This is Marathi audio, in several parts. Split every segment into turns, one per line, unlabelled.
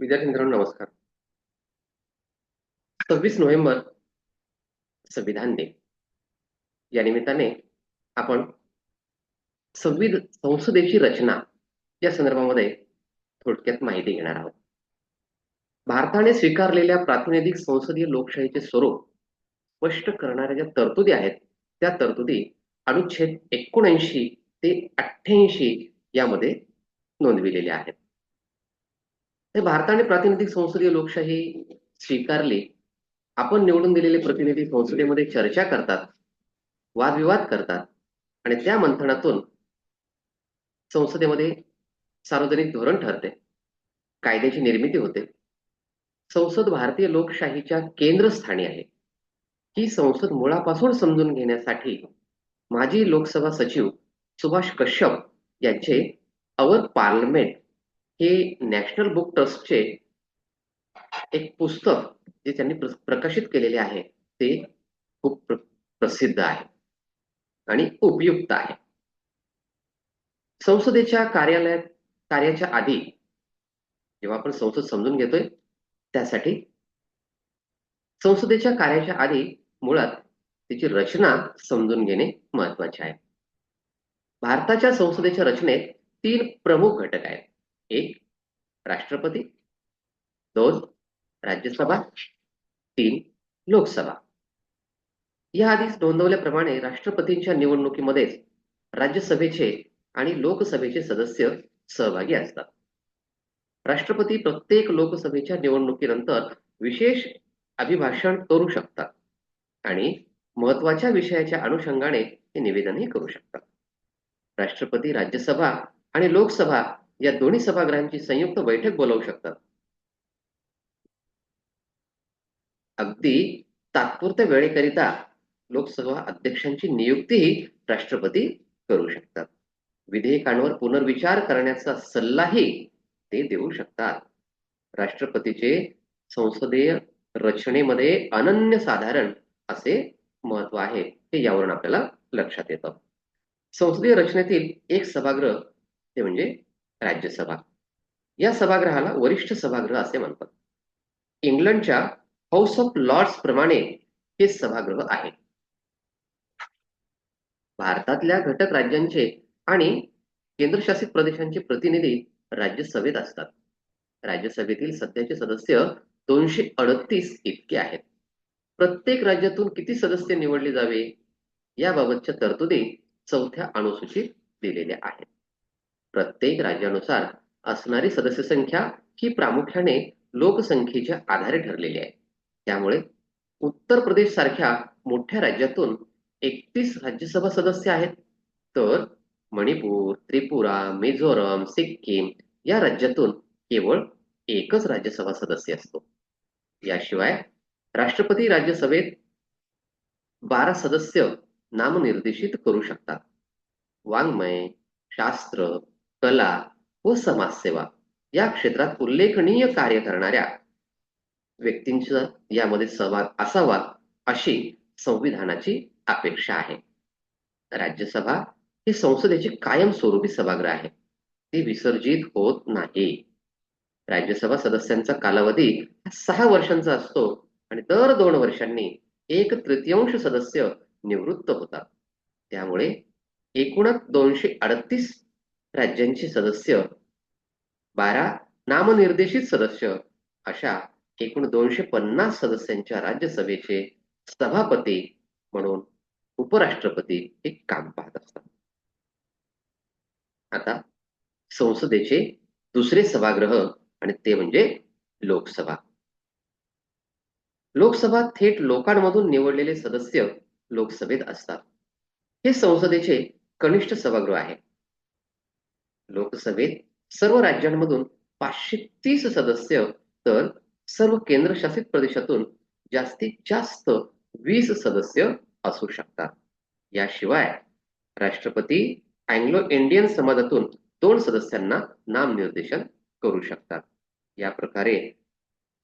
विद्यार्थी मित्रांनो नमस्कार. सव्वीस नोव्हेंबर संविधान दिन. या निमित्ताने आपण संविध संसदेची रचना या संदर्भामध्ये थोडक्यात माहिती घेणार आहोत. भारताने स्वीकारलेल्या प्रातिनिधिक संसदीय लोकशाहीचे स्वरूप स्पष्ट करणाऱ्या ज्या तरतुदी आहेत त्या तरतुदी अनुच्छेद एकोणऐंशी ते अठ्ठ्याऐंशी यामध्ये नोंदविलेल्या आहेत. हे भारताने प्रातिनिधिक संसदीय लोकशाही स्वीकारली. आपण निवडून दिलेले प्रतिनिधी संसदेमध्ये चर्चा करतात वादविवाद करतात आणि त्या मंथनातून संसदेमध्ये सार्वजनिक धोरण ठरते कायद्याची निर्मिती होते. संसद भारतीय लोकशाहीच्या केंद्रस्थानी आहे. ही संसद मुळापासून समजून घेण्यासाठी माजी लोकसभा सचिव सुभाष कश्यप यांचे अवर पार्लमेंट हे नॅशनल बुक ट्रस्टचे एक पुस्तक जे त्यांनी प्रकाशित केलेले आहे ते खूप प्रसिद्ध आहे आणि उपयुक्त आहे. संसदेच्या कार्यालयात कार्याच्या आधी जेव्हा आपण संसद समजून घेतोय त्यासाठी संसदेच्या कार्याच्या आधी मुळात तिची रचना समजून घेणे महत्त्वाचे आहे. भारताच्या संसदेच्या रचनेत तीन प्रमुख घटक आहेत. एक राष्ट्रपती. दोन राज्यसभा. तीन लोकसभा. या आधीच नोंदवल्याप्रमाणे राष्ट्रपतींच्या निवडणुकीमध्येच राज्यसभेचे आणि लोकसभेचे सदस्य सहभागी असतात. राष्ट्रपती प्रत्येक लोकसभेच्या निवडणुकीनंतर विशेष अभिभाषण करू शकतात आणि महत्त्वाच्या विषयाच्या अनुषंगाने हे निवेदनही करू शकतात. राष्ट्रपती राज्यसभा आणि लोकसभा या दोन्ही सभागृहांची संयुक्त बैठक बोलावू शकतात. अगदी तात्पुरत्या वेळेकरिता लोकसभा अध्यक्षांची नियुक्तीही राष्ट्रपती करू शकतात. विधेयकांवर पुनर्विचार करण्याचा सल्लाही ते देऊ शकतात. राष्ट्रपतीचे संसदीय रचनेमध्ये अनन्य साधारण असे महत्त्व आहे हे यावरून आपल्याला लक्षात येतं. संसदीय रचनेतील एक सभागृह ते म्हणजे राज्यसभा या सभागृहाला वरिष्ठ सभागृह असे म्हणतात. इंग्लंडच्या हाऊस ऑफ लॉर्ड्स प्रमाणे हे सभागृह आहे. भारतातल्या घटक राज्यांचे आणि केंद्रशासित प्रदेशांचे प्रतिनिधी राज्यसभेत असतात. राज्यसभेतील सध्याचे सदस्य दोनशे अडतीस इतके आहेत. प्रत्येक राज्यातून किती सदस्य निवडले जावे? याबाबतच्या तरतुदी चौथ्या अनुसूचित दिलेल्या आहेत. प्रत्येक राज्यानुसार असणारी सदस्य संख्या ही प्रामुख्याने लोकसंख्येच्या आधारे ठरलेली आहे. त्यामुळे उत्तर प्रदेश सारख्या मोठ्या राज्यातून एकतीस राज्यसभा सदस्य आहेत. तर मणिपूर त्रिपुरा मिझोरम सिक्कीम या राज्यातून केवळ एकच राज्यसभा सदस्य असतो. याशिवाय राष्ट्रपती राज्यसभेत बारा सदस्य नामनिर्देशित करू शकतात. वाङ्मय शास्त्र कला व समाजसेवा या क्षेत्रात उल्लेखनीय कार्य करणाऱ्या व्यक्तींचा यामध्ये सहभाग असावा अशी संविधानाची अपेक्षा आहे. राज्यसभा ही संसदेची कायमस्वरूपी सभागृह आहे. ती विसर्जित होत नाही. राज्यसभा सदस्यांचा कालावधी सहा वर्षांचा असतो आणि दर दोन वर्षांनी एक तृतीयांश सदस्य निवृत्त होतात. त्यामुळे एकूणच दोनशे अडतीस राज्यांचे सदस्य. बारा नामनिर्देशित सदस्य. अशा एकूण दोनशे पन्नास सदस्यांच्या राज्यसभेचे सभापती म्हणून उपराष्ट्रपती हे काम पाहत असतात. आता संसदेचे दुसरे सभागृह आणि ते म्हणजे लोकसभा. लोकसभा थेट लोकांमधून निवडलेले सदस्य लोकसभेत असतात. हे संसदेचे कनिष्ठ सभागृह आहे. लोकसभेत सर्व राज्यांमधून पाचशे तीस सदस्य तर सर्व केंद्रशासित प्रदेशातून जास्तीत जास्त वीस सदस्य असू शकतात. याशिवाय राष्ट्रपती अँग्लो इंडियन समाजातून दोन सदस्यांना नामनिर्देशन करू शकतात. या प्रकारे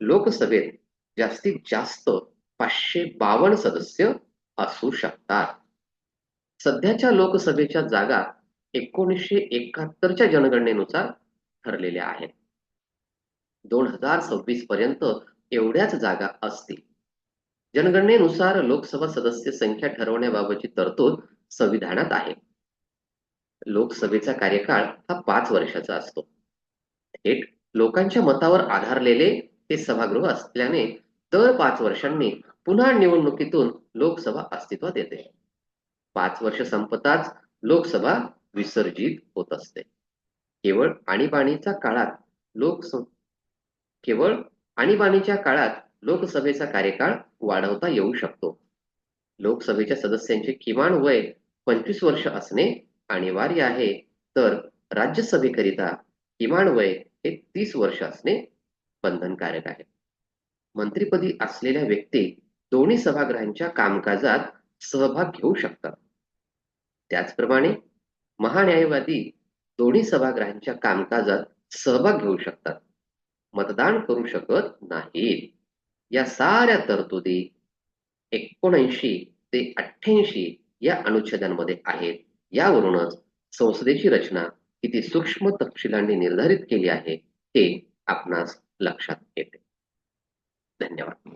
लोकसभेत जास्तीत जास्त पाचशे बावन्न सदस्य असू शकतात. सध्याच्या लोकसभेच्या जागा एकोणीसशे एकाहत्तरच्या जनगणनेनुसार ठरलेल्या आहेत. दोन हजार सव्वीस पर्यंत एवढ्याच जागा असतील. जनगणनेनुसार लोकसभा सदस्य संख्या ठरवण्याबाबतची तरतूद संविधानात आहे. लोकसभेचा कार्यकाळ हा पाच वर्षाचा असतो. थेट लोकांच्या मतावर आधारलेले हे सभागृह असल्याने दर पाच वर्षांनी पुन्हा निवडणुकीतून लोकसभा अस्तित्वात येते. पाच वर्ष संपताच लोकसभा विसर्जित होत असते. केवळ आणीबाणीच्या काळात लोक केवळ आणीबाणीच्या काळात लोकसभेचा कार्यकाळ वाढवता येऊ शकतो. लोकसभेच्या सदस्यांचे किमान वय पंचवीस वर्ष असणे अनिवार्य आहे. तर राज्यसभेकरिता किमान वय हे तीस वर्ष असणे बंधनकारक आहे. मंत्रीपदी असलेल्या व्यक्ती दोन्ही सभागृहांच्या कामकाजात सहभाग घेऊ शकतात. त्याचप्रमाणे महान्यायवादी दोन्ही सभागृहांच्या कामकाजात सहभाग घेऊ शकतात. मतदान करू शकत नाहीत. या साऱ्या तरतुदी एकोणऐंशी ते अठ्ठ्याऐंशी या अनुच्छेदांमध्ये आहेत. यावरूनच संसदेची रचना किती सूक्ष्म तपशिलांनी निर्धारित केली आहे हे आपणास लक्षात येते. धन्यवाद.